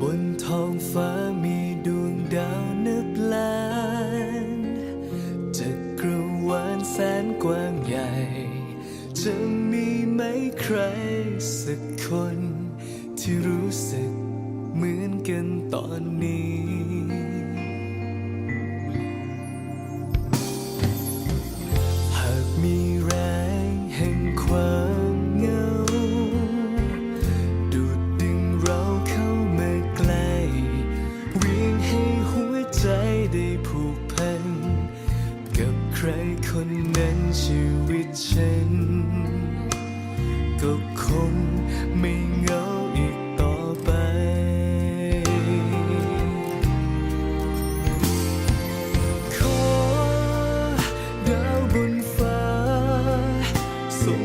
บนท้องฟ้ามีดวงดาวนับล้านจักรวาลแสนกว้างใหญ่ จะมีไหมใครสักคน ที่รู้สึกเหมือนกันตอนนี้ คนนั้นชีวิตฉัน ก็คงไม่เหงาอีกต่อไป ขอดาวบนฟ้าส่ง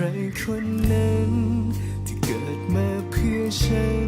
ใครคนนั้นที่เกิดมาเพื่อฉัน